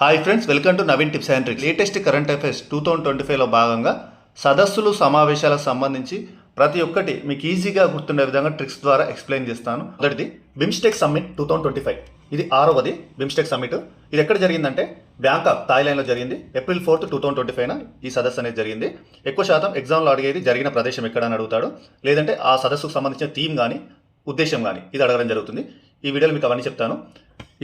Hi friends welcome to Naveen tips and tricks latest current affairs two thousand twenty ఫైవ్లో భాగంగా సదస్సులు సమావేశాలకు సంబంధించి ప్రతి ఒక్కటి మీకు ఈజీగా గుర్తుండే విధంగా ట్రిక్స్ ద్వారా ఎక్స్ప్లెయిన్ చేస్తాను. మొదటిది BIMSTEC summit two thousand twenty five ఇది ఆరవది బిమ్స్టెక్ సమ్మిట్ ఇది ఎక్కడ జరిగిందంటే బ్యాంకాక్ థాయిలాండ్లో జరిగింది. April fourth two thousand twenty ఫైవ్న ఈ సదస్సు అనేది జరిగింది. ఎక్కువ శాతం ఎగ్జామ్లో అడిగేది జరిగిన ప్రదేశం ఎక్కడ అని అడుగుతాడు. లేదంటే ఆ సదస్సుకు సంబంధించిన థీమ్ కానీ ఉద్దేశం కానీ ఇది అడగడం జరుగుతుంది. ఈ వీడియోలో మీకు అవన్నీ చెప్తాను.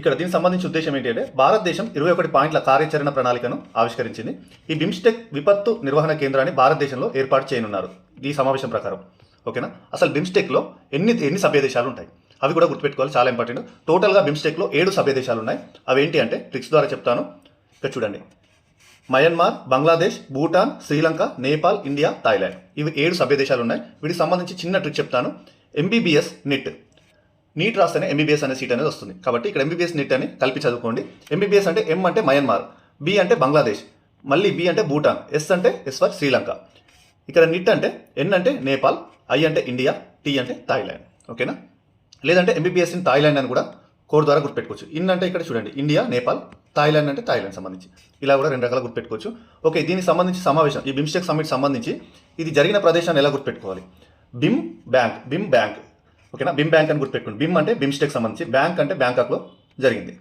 ఇక్కడ దీనికి సంబంధించి ఉద్దేశం ఏంటంటే భారతదేశం ఇరవై ఒకటి పాయింట్ల కార్యాచరణ ప్రణాళికను ఆవిష్కరించింది. ఈ బిమ్స్టెక్ విపత్తు నిర్వహణ కేంద్రాన్ని భారతదేశంలో ఏర్పాటు చేయనున్నారు. ఈ సమావేశం ప్రకారం. ఓకేనా? అసలు బిమ్స్టెక్లో ఎన్ని ఎన్ని సభ్య దేశాలు ఉంటాయి? అవి కూడా గుర్తుపెట్టుకోవాలి చాలా ఇంపార్టెంట్. టోటల్గా బిమ్స్టెక్లో ఏడు సభ్య దేశాలు ఉన్నాయి అవి ఏంటి అంటే ట్రిక్స్ ద్వారా చెప్తాను. ఇక్కడ చూడండి. Myanmar Bangladesh Bhutan Sri Lanka Nepal India Thailand. ఇవి ఏడు సభ్య దేశాలు ఉన్నాయి వీటికి సంబంధించి చిన్న ట్రిక్ చెప్తాను. MBBS net. నీట్ రాస్తేనే ఎంబీబీఎస్ అనే సీట్ అనేది వస్తుంది. కాబట్టి ఇక్కడ ఎంబీబీఎస్ నీట్ అని కలిపి చదువుకోండి. ఎంబీబీఎస్ అంటే ఎం అంటే మయన్మార్ బి అంటే బంగ్లాదేశ్ మళ్ళీ బి అంటే భూటాన్ ఎస్ అంటే ఎస్ ఫర్ శ్రీలంక ఇక్కడ నిట్ అంటే ఎన్ అంటే నేపాల్ ఐ అంటే ఇండియా టీ అంటే థాయిలాండ్ ఓకేనా? లేదంటే ఎంబీబీఎస్ ఇన్ థాయిలాండ్ అని కూడా కోడ్ ద్వారా గుర్తుపెట్టుకోవచ్చు. ఇన్ అంటే ఇక్కడ చూడండి ఇండియా నేపాల్ థాయిలాండ్ అంటే థాయిలాండ్ సంబంధించి. ఇలా కూడా రెండు రకాల గుర్తుపెట్టుకోవచ్చు. ఓకే దీనికి సంబంధించి సమావేశం ఈ బిమ్స్టెక్ సమ్మిట్ సంబంధించి ఇది జరిగిన ప్రదేశాన్ని ఎలా గుర్తుపెట్టుకోవాలి? బిమ్ బ్యాంక్ బిమ్ బ్యాంక్ ఓకేనా? బిమ్ బ్యాంక్ అని గుర్తుపెట్టుకోండి. బిమ్ అంటే బిమ్స్టెక్ సంబంధించి బ్యాంక్ అంటే బ్యాంకాక్లో జరిగింది.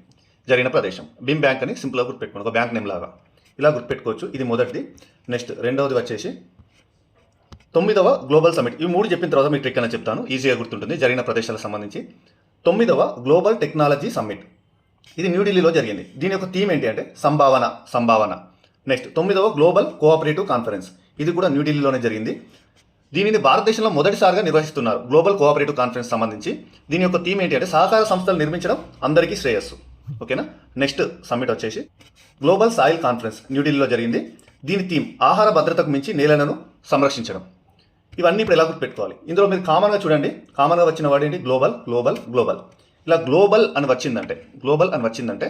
జరిగిన ప్రదేశం. బిమ్ బ్యాంక్ అని సింపుల్గా గుర్తుపెట్టుకోండి. ఒక బ్యాంక్ నేమ్ లాగా ఇలా గుర్తుపెట్టుకోవచ్చు. ఇది మొదటిది. నెక్స్ట్ రెండవది వచ్చేసి తొమ్మిదవ గ్లోబల్ సమిట్ ఈ మూడు చెప్పిన తర్వాత మీకు ట్రిక్ అని చెప్తాను. ఈజీగా గుర్తుంటుంది. జరిగిన ప్రదేశాలకు సంబంధించి. తొమ్మిదవ గ్లోబల్ టెక్నాలజీ సమ్మిట్. ఇది న్యూఢిల్లీలో జరిగింది. దీని యొక్క థీమ్ ఏంటి అంటే సంభావన సంభావన. నెక్స్ట్ తొమ్మిదవ గ్లోబల్ కోఆపరేటివ్ కాన్ఫరెన్స్. ఇది కూడా న్యూఢిల్లీలోనే జరిగింది. దీనిని భారతదేశంలో మొదటిసారిగా నిర్వహిస్తున్నారు గ్లోబల్ కోఆపరేటివ్ కాన్ఫరెన్స్ సంబంధించి. దీని యొక్క థీమ్ ఏంటి అంటే సహకార సంస్థలు నిర్మించడం అందరికీ శ్రేయస్సు. ఓకేనా? నెక్స్ట్ సమ్మిట్ వచ్చేసి గ్లోబల్ సాయిల్ కాన్ఫరెన్స్ న్యూఢిల్లీలో జరిగింది. దీని థీమ్ ఆహార భద్రతకు మించి నేలను సంరక్షించడం. ఇవన్నీ ఇప్పుడు ఎలా గుర్తుపెట్టుకోవాలి? ఇందులో మీరు కామన్గా చూడండి. కామన్గా వచ్చిన వాడు ఏంటి? గ్లోబల్ గ్లోబల్ గ్లోబల్ ఇలా గ్లోబల్ అని వచ్చిందంటే గ్లోబల్ అని వచ్చిందంటే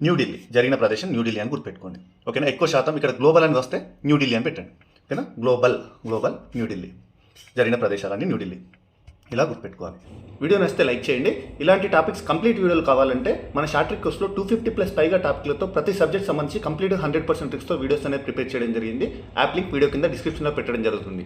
న్యూఢిల్లీ జరిగిన ప్రదేశం న్యూఢిల్లీ అని గుర్తుపెట్టుకోండి. ఓకేనా? ఎక్కువ శాతం ఇక్కడ గ్లోబల్ అని వస్తే న్యూఢిల్లీ అని పెట్టండి. ఓకేనా గ్లోబల్ గ్లోబల్ న్యూఢిల్లీ జరిగిన ప్రదేశాలన్నీ న్యూఢిల్లీ ఇలా గుర్తుపెట్టుకోవాలి. వీడియో నచ్చితే లైక్ చేయండి. ఇలాంటి టాపిక్స్ కంప్లీట్ వీడియోలు కావాలంటే మన షార్ట్ కోర్స్లో టూ ఫిఫ్టీ ప్లస్ పైగా టాపిక్లతో ప్రతి సబ్జెక్ట్ సంబంధించి కంప్లీట్ హండ్రెడ్ పర్సెంట్ ట్రిక్స్తో వీడియోస్ అనేది ప్రిపేర్ చేయడం జరిగింది. యాప్ లింక్ వీడియో కింద డిస్క్రిప్షన్లో పెట్టడం జరుగుతుంది.